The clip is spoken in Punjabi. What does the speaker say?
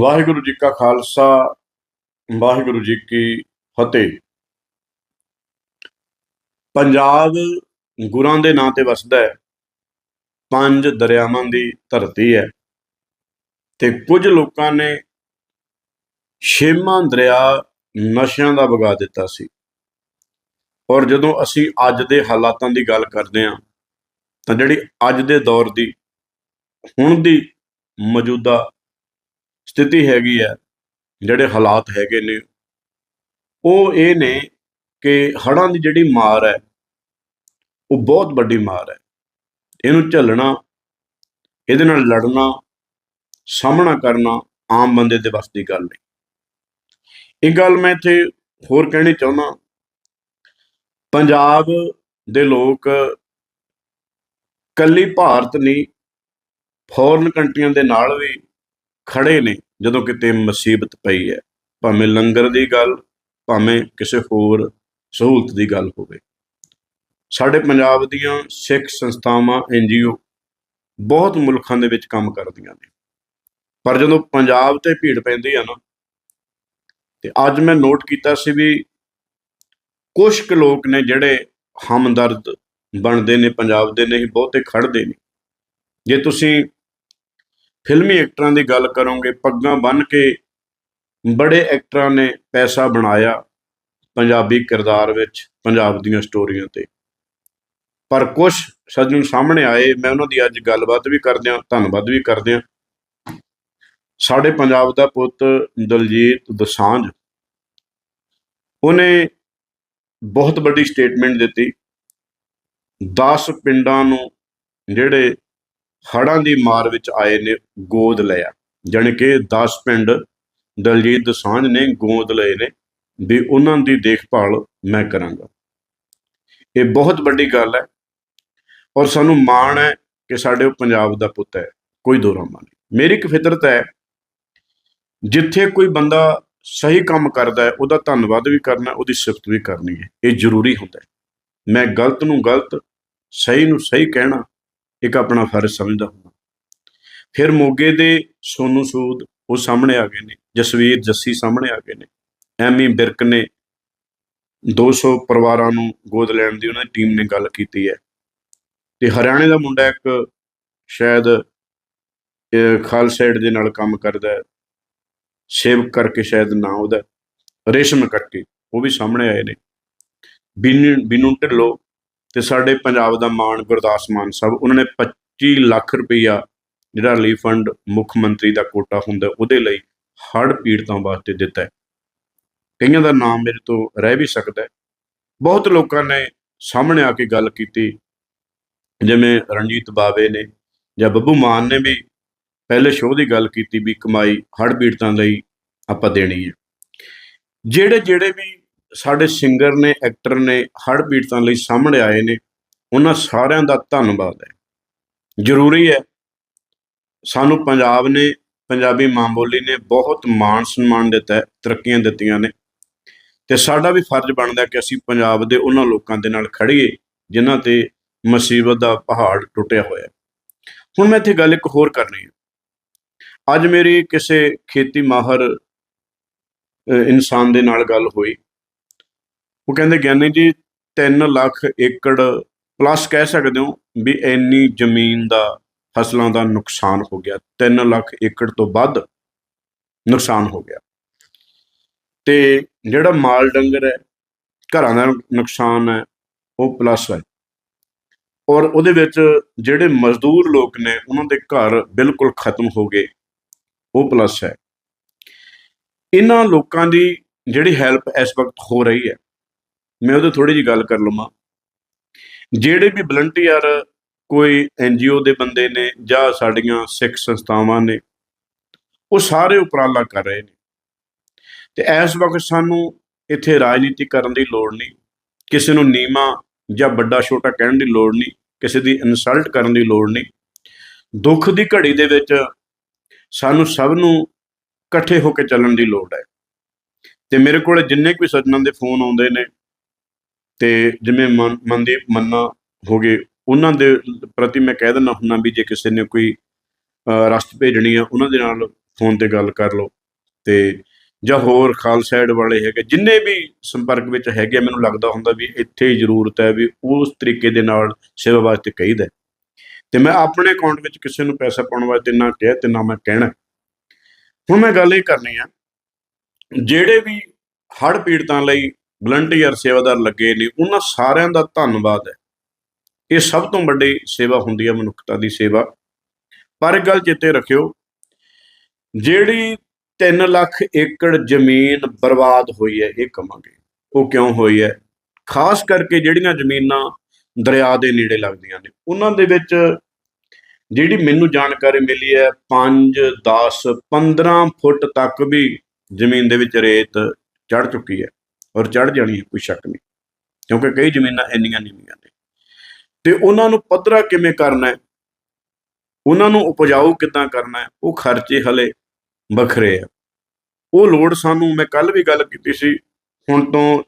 ਵਾਹਿਗੁਰੂ ਜੀ ਕਾ ਖਾਲਸਾ, ਵਾਹਿਗੁਰੂ ਜੀ ਕੀ ਫਤਿਹ। ਪੰਜਾਬ ਗੁਰਾਂ ਦੇ ਨਾਂ ਤੇ ਵਸਦਾ ਹੈ। ਪੰਜ ਦਰਿਆਵਾਂ ਦੀ ਧਰਤੀ ਹੈ ਤੇ ਕੁਝ ਲੋਕਾਂ ਨੇ ਛੇਵਾਂ ਦਰਿਆ ਨਸ਼ਿਆਂ ਦਾ ਵਗਾ ਦਿੱਤਾ ਸੀ। ਔਰ ਜਦੋਂ ਅਸੀਂ ਅੱਜ ਦੇ ਹਾਲਾਤਾਂ ਦੀ ਗੱਲ ਕਰਦੇ ਹਾਂ, ਤਾਂ ਜਿਹੜੀ ਅੱਜ ਦੇ ਦੌਰ ਦੀ, ਹੁਣ ਦੀ ਮੌਜੂਦਾ ਸਥਿਤੀ ਹੈਗੀ ਹੈ, ਜਿਹੜੇ ਹਾਲਾਤ ਹੈਗੇ ਨੇ, ਉਹ ਇਹ ਨੇ ਕਿ ਹੜ੍ਹਾਂ ਦੀ ਜਿਹੜੀ ਮਾਰ ਹੈ, ਉਹ ਬਹੁਤ ਵੱਡੀ ਮਾਰ ਹੈ। ਇਹਨੂੰ ਝੱਲਣਾ, ਇਹਦੇ ਨਾਲ ਲੜਨਾ, ਸਾਹਮਣਾ ਕਰਨਾ ਆਮ ਬੰਦੇ ਦੇ ਵੱਸ ਦੀ ਗੱਲ ਨਹੀਂ। ਇਹ ਗੱਲ ਮੈਂ ਇੱਥੇ ਹੋਰ ਕਹਿਣੀ ਚਾਹੁੰਦਾ, ਪੰਜਾਬ ਦੇ ਲੋਕ ਕੱਲੀ ਭਾਰਤ ਨਹੀਂ, ਫੋਰਨ ਕੰਟਰੀਆਂ ਦੇ ਨਾਲ ਵੀ ਖੜੇ ਨੇ, ਜਦੋਂ ਕਿਤੇ ਮੁਸੀਬਤ ਪਈ ਹੈ। ਭਾਵੇਂ ਲੰਗਰ ਦੀ ਗੱਲ, ਭਾਵੇਂ ਕਿਸੇ ਹੋਰ ਸਹੂਲਤ ਦੀ ਗੱਲ ਹੋਵੇ। ਸਾਡੇ ਪੰਜਾਬ ਦੀਆਂ ਸਿੱਖ ਸੰਸਥਾਵਾਂ ਐਨਜੀਓ ਬਹੁਤ ਮੁਲਕਾਂ ਦੇ ਵਿੱਚ ਕੰਮ ਕਰਦੀਆਂ ਨੇ। ਪਰ ਜਦੋਂ ਪੰਜਾਬ ਤੇ ਭੀੜ ਪੈਂਦੀ ਆ ਨਾ, ਤੇ ਅੱਜ ਮੈਂ ਨੋਟ ਕੀਤਾ ਸੀ ਵੀ ਕੁਝ ਕੁ ਲੋਕ ਨੇ ਜਿਹੜੇ ਹਮਦਰਦ ਬਣਦੇ ਨੇ, ਪੰਜਾਬ ਦੇ ਨਹੀਂ, ਬਹੁਤੇ ਖੜਦੇ ਨੇ। ਜੇ ਤੁਸੀਂ ਫਿਲਮੀ ਐਕਟਰਾਂ ਦੀ ਗੱਲ ਕਰੋਗੇ, ਪੱਗਾਂ ਬੰਨ੍ਹ ਕੇ ਬੜੇ ਐਕਟਰਾਂ ਨੇ ਪੈਸਾ ਬਣਾਇਆ ਪੰਜਾਬੀ ਕਿਰਦਾਰ ਵਿੱਚ, ਪੰਜਾਬ ਦੀਆਂ ਸਟੋਰੀਆਂ ਤੇ। ਪਰ ਕੁਝ ਸੱਜਣ ਸਾਹਮਣੇ ਆਏ, ਮੈਂ ਉਹਨਾਂ ਦੀ ਅੱਜ ਗੱਲਬਾਤ ਵੀ ਕਰਦਿਆਂ, ਧੰਨਵਾਦ ਵੀ ਕਰਦਿਆਂ। ਸਾਡੇ ਪੰਜਾਬ ਦਾ ਪੁੱਤ ਦਲਜੀਤ ਦਸਾਂਝ, ਉਹਨੇ ਬਹੁਤ ਵੱਡੀ ਸਟੇਟਮੈਂਟ ਦਿੱਤੀ। 10 ਪਿੰਡਾਂ ਨੂੰ ਜਿਹੜੇ ਹੜ੍ਹਾਂ ਦੀ ਮਾਰ ਵਿੱਚ ਆਏ ਨੇ, ਗੋਦ ਲਿਆ ਜਾਣੀ ਕਿ 10 ਪਿੰਡ ਦਲਜੀਤ ਦਸਾਂਝ ਨੇ ਗੋਦ ਲਏ ਨੇ ਵੀ ਉਹਨਾਂ ਦੀ ਦੇਖਭਾਲ ਮੈਂ ਕਰਾਂਗਾ। ਇਹ ਬਹੁਤ ਵੱਡੀ ਗੱਲ ਹੈ ਔਰ ਸਾਨੂੰ ਮਾਣ ਹੈ ਕਿ ਸਾਡੇ ਉਹ ਪੰਜਾਬ ਦਾ ਪੁੱਤ ਹੈ, ਕੋਈ ਦੋਰਾਮਾ ਨਹੀਂ। ਮੇਰੀ ਇੱਕ ਫਿਤਰਤ ਹੈ, ਜਿੱਥੇ ਕੋਈ ਬੰਦਾ ਸਹੀ ਕੰਮ ਕਰਦਾ ਹੈ, ਉਹਦਾ ਧੰਨਵਾਦ ਵੀ ਕਰਨਾ, ਉਹਦੀ ਸਿਫਤ ਵੀ ਕਰਨੀ ਹੈ। ਇਹ ਜ਼ਰੂਰੀ ਹੁੰਦਾ ਹੈ। ਮੈਂ ਗਲਤ ਨੂੰ ਗਲਤ, ਸਹੀ ਨੂੰ ਸਹੀ ਕਹਿਣਾ ਇੱਕ ਆਪਣਾ ਫਰਜ਼ ਸਮਝਦਾ ਹੁੰਦਾ। ਫਿਰ ਮੋਗੇ ਦੇ ਸੋਨੂ ਸੂਦ ਉਹ ਸਾਹਮਣੇ ਆ ਗਏ ਨੇ, ਜਸਵੀਰ ਜੱਸੀ ਸਾਹਮਣੇ ਆ ਗਏ ਨੇ। ਐਮੀ ਬਿਰਕ ਨੇ 200 ਪਰਿਵਾਰਾਂ ਨੂੰ ਗੋਦ ਲੈਣ ਦੀ ਉਹਨਾਂ ਦੀ ਟੀਮ ਨੇ ਗੱਲ ਕੀਤੀ ਹੈ। ਤੇ ਹਰਿਆਣੇ ਦਾ ਮੁੰਡਾ ਇੱਕ ਸ਼ਾਇਦ ਇਹ ਖਾਲਸਾ ਦੇ ਨਾਲ ਕੰਮ ਕਰਦਾ ਹੈ। ਸੇਵਕ ਕਰਕੇ ਸ਼ਾਇਦ ਨਾ ਉਹਦਾ, ਰੇਸ਼ਮ ਕਰਕੇ, ਉਹ ਵੀ ਸਾਹਮਣੇ ਆਏ ਨੇ। ਬਿਨ ਬਿਨੂ ਢਿੱਲੋਂ ਤੇ ਸਾਡੇ ਪੰਜਾਬ ਦਾ ਮਾਣ, ਗੁਰਦਾਸ ਮਾਨ ਸਾਹਿਬ, ਉਹਨਾਂ ਨੇ 25 ਲੱਖ ਰੁਪਈਆ ਜਿਹੜਾ ਰਿਲੀਫ ਫੰਡ ਮੁੱਖ ਮੰਤਰੀ ਦਾ ਕੋਟਾ ਹੁੰਦਾ ਉਹਦੇ ਲਈ ਹੜ੍ਹ ਪੀੜਤਾਂ ਵਾਸਤੇ ਦਿੱਤਾ ਹੈ। ਕਈਆਂ ਦਾ ਨਾਮ ਮੇਰੇ ਤੋਂ ਰਹਿ ਵੀ ਸਕਦਾ ਹੈ। ਬਹੁਤ ਲੋਕਾਂ ਨੇ ਸਾਹਮਣੇ ਆ ਕੇ ਗੱਲ ਕੀਤੀ, ਜਿਵੇਂ ਰਣਜੀਤ ਬਾਵੇ ਨੇ ਜਾਂ ਬੱਬੂ ਮਾਨ ਨੇ ਵੀ ਪਹਿਲੇ ਸ਼ੋਅ ਦੀ ਗੱਲ ਕੀਤੀ ਵੀ ਕਮਾਈ ਹੜ੍ਹ ਪੀੜਤਾਂ ਲਈ ਆਪਾਂ ਦੇਣੀ ਹੈ। ਜਿਹੜੇ ਜਿਹੜੇ ਵੀ ਸਾਡੇ ਸਿੰਗਰ ਨੇ ਐਕਟਰ ਨੇ ਹੜ੍ਹ ਪੀੜਤਾਂ ਲਈ ਸਾਹਮਣੇ ਆਏ ਨੇ। ਉਹਨਾਂ ਸਾਰਿਆਂ ਦਾ ਧੰਨਵਾਦ ਹੈ। ਜ਼ਰੂਰੀ ਹੈ, ਸਾਨੂੰ ਪੰਜਾਬ ਨੇ, ਪੰਜਾਬੀ ਮਾਂ ਬੋਲੀ ਨੇ ਬਹੁਤ ਮਾਣ ਸਨਮਾਨ ਦਿੱਤਾ ਹੈ, ਤਰੱਕੀਆਂ ਦਿੱਤੀਆਂ ਨੇ। ਤੇ ਸਾਡਾ ਵੀ ਫਰਜ਼ ਬਣਦਾ ਕਿ ਅਸੀਂ ਪੰਜਾਬ ਦੇ ਉਹਨਾਂ ਲੋਕਾਂ ਦੇ ਨਾਲ ਖੜੀਏ ਜਿਨ੍ਹਾਂ ਤੇ ਮੁਸੀਬਤ ਦਾ ਪਹਾੜ ਟੁੱਟਿਆ ਹੋਇਆ ਹੁਣ ਮੈਂ ਇੱਥੇ ਗੱਲ ਇੱਕ ਹੋਰ ਕਰਨੀ ਹੈ। ਅੱਜ ਮੇਰੀ ਕਿਸੇ ਖੇਤੀ ਮਾਹਰ ਇਨਸਾਨ ਦੇ ਨਾਲ ਗੱਲ ਹੋਈ। ਉਹ ਕਹਿੰਦੇ ਗਿਆਨੀ ਜੀ 3 ਲੱਖ ਏਕੜ ਪਲੱਸ ਕਹਿ ਸਕਦੇ ਹੋ ਵੀ ਇੰਨੀ ਜ਼ਮੀਨ ਦਾ, ਫਸਲਾਂ ਦਾ ਨੁਕਸਾਨ ਹੋ ਗਿਆ। 3 ਲੱਖ ਏਕੜ ਤੋਂ ਵੱਧ ਨੁਕਸਾਨ ਹੋ ਗਿਆ। ਤੇ ਜਿਹੜਾ ਮਾਲ ਡੰਗਰ ਹੈ, ਘਰਾਂ ਦਾ ਨੁਕਸਾਨ ਹੈ, ਉਹ ਪਲੱਸ ਹੈ। ਔਰ ਉਹਦੇ ਵਿੱਚ ਜਿਹੜੇ ਮਜ਼ਦੂਰ ਲੋਕ ਨੇ, ਉਹਨਾਂ ਦੇ ਘਰ ਬਿਲਕੁਲ ਖਤਮ ਹੋ ਗਏ, ਉਹ ਪਲੱਸ ਹੈ। ਇਹਨਾਂ ਲੋਕਾਂ ਦੀ ਜਿਹੜੀ ਹੈਲਪ ਇਸ ਵਕਤ ਹੋ ਰਹੀ ਹੈ ਮੈਂ ਉਹਦੇ ਥੋੜੀ ਜੀ ਗੱਲ ਕਰ ਲਵਾਂ। ਜਿਹੜੇ ਵੀ ਵਲੰਟੀਅਰ ਕੋਈ ਐਨਜੀਓ ਦੇ ਬੰਦੇ ਨੇ ਜਾਂ ਸਾਡੀਆਂ ਸਿੱਖ ਸੰਸਥਾਵਾਂ ਨੇ, ਉਹ ਸਾਰੇ ਉਪਰਾਲਾ ਕਰ ਰਹੇ ਨੇ। ਤੇ ਇਸ ਵਕਤ ਸਾਨੂੰ ਇੱਥੇ ਰਾਜਨੀਤੀ ਕਰਨ ਦੀ ਲੋੜ ਨਹੀਂ, ਕਿਸੇ ਨੂੰ ਨੀਮਾ ਜਾਂ ਵੱਡਾ ਛੋਟਾ ਕਹਿਣ ਦੀ ਲੋੜ ਨਹੀਂ, ਕਿਸੇ ਦੀ ਇਨਸਲਟ ਕਰਨ ਦੀ ਲੋੜ ਨਹੀਂ। ਦੁੱਖ ਦੀ ਘੜੀ ਦੇ ਵਿੱਚ ਸਾਨੂੰ ਸਭ ਨੂੰ ਇਕੱਠੇ ਹੋ ਕੇ ਚੱਲਣ ਦੀ ਲੋੜ ਹੈ। ਤੇ ਮੇਰੇ ਕੋਲ ਜਿੰਨੇ ਕੁ ਵੀ ਸੱਜਣਾਂ ਦੇ ਫੋਨ ਆਉਂਦੇ ਨੇ ਤੇ ਜਿਵੇਂ ਮਨ- ਮਨਦੀਪ ਮੰਨਾ ਹੋ ਗਏ ਉਹਨਾਂ ਦੇ ਪ੍ਰਤੀ ਮੈਂ ਕਹਿ ਦਿੰਦਾ ਹੁੰਦਾ ਵੀ ਜੇ ਕਿਸੇ ਨੇ ਕੋਈ ਰਸਤ ਭੇਜਣੀ ਆ ਉਹਨਾਂ ਦੇ ਨਾਲ ਫੋਨ ਤੇ ਗੱਲ ਕਰ ਲਓ ਤੇ ਜਾਂ ਹੋਰ ਖਾਲਸਾਈਡ ਵਾਲੇ ਹੈਗੇ ਜਿੰਨੇ ਵੀ ਸੰਪਰਕ ਵਿੱਚ ਹੈਗੇ ਆ, ਮੈਨੂੰ ਲੱਗਦਾ ਹੁੰਦਾ ਵੀ ਇੱਥੇ ਹੀ ਜ਼ਰੂਰਤ ਹੈ ਵੀ ਉਸ ਤਰੀਕੇ ਦੇ ਨਾਲ ਸੇਵਾ ਵਾਸਤੇ ਕਹੀਦਾ ਹੈ। ਤੇ ਮੈਂ ਆਪਣੇ ਅਕਾਊਂਟ ਵਿੱਚ ਕਿਸੇ ਨੂੰ ਪੈਸਾ ਪਾਉਣ ਵਾਸਤੇ ਨਾ ਕਿਹਾ ਤੇ ਨਾ ਮੈਂ ਕਹਿਣਾ ਹੁਣ ਮੈਂ ਗੱਲ ਇਹ ਕਰਨੀ ਆ ਜਿਹੜੇ ਵੀ ਹੜ੍ਹ ਪੀੜਤਾਂ ਲਈ ਵਲੰਟੀਅਰ ਸੇਵਾਦਾਰ ਲੱਗੇ ਨੇ ਉਹਨਾਂ ਸਾਰਿਆਂ ਦਾ ਧੰਨਵਾਦ ਹੈ। ਇਹ ਸਭ ਤੋਂ ਵੱਡੀ ਸੇਵਾ ਹੁੰਦੀ ਹੈ ਮਨੁੱਖਤਾ ਦੀ ਸੇਵਾ। ਪਰ ਇੱਕ ਗੱਲ ਚੇਤੇ ਰੱਖਿਓ, ਜਿਹੜੀ 3 ਲੱਖ ਏਕੜ ਜ਼ਮੀਨ ਬਰਬਾਦ ਹੋਈ ਹੈ, ਇਹ ਕਵਾਂਗੇ ਉਹ ਕਿਉਂ ਹੋਈ ਹੈ? ਖਾਸ ਕਰਕੇ ਜਿਹੜੀਆਂ ਜ਼ਮੀਨਾਂ ਦਰਿਆ ਦੇ ਨੇੜੇ ਲੱਗਦੀਆਂ ਨੇ, ਉਹਨਾਂ ਦੇ ਵਿੱਚ ਜਿਹੜੀ ਮੈਨੂੰ ਜਾਣਕਾਰੀ ਮਿਲੀ ਹੈ 5 10 15 ਫੁੱਟ ਤੱਕ ਵੀ ਜ਼ਮੀਨ ਦੇ ਵਿੱਚ ਰੇਤ ਚੜ ਚੁੱਕੀ ਹੈ। ਔਰ ਚੜ ਜਾਣੀ ਹੈ, ਕੋਈ ਸ਼ੱਕ ਨਹੀਂ। ਕਿਉਂਕਿ ਕਈ ਜ਼ਮੀਨਾਂ ਇੰਨੀਆਂ ਨੀਵੀਆਂ ਨੇ। ਤੇ ਉਹਨਾਂ ਨੂੰ ਪੱਧਰਾ ਕਿਵੇਂ ਕਰਨਾ ਹੈ? ਉਹਨਾਂ ਨੂੰ ਉਪਜਾਊ ਕਿੱਦਾਂ ਕਰਨਾ ਹੈ? ਉਹ ਖਰਚੇ ਹਲੇ ਵੱਖਰੇ ਆ। ਉਹ ਲੋੜ ਸਾਨੂੰ, ਮੈਂ ਕੱਲ ਵੀ ਗੱਲ ਕੀਤੀ ਸੀ, ਹੁਣ ਤੋਂ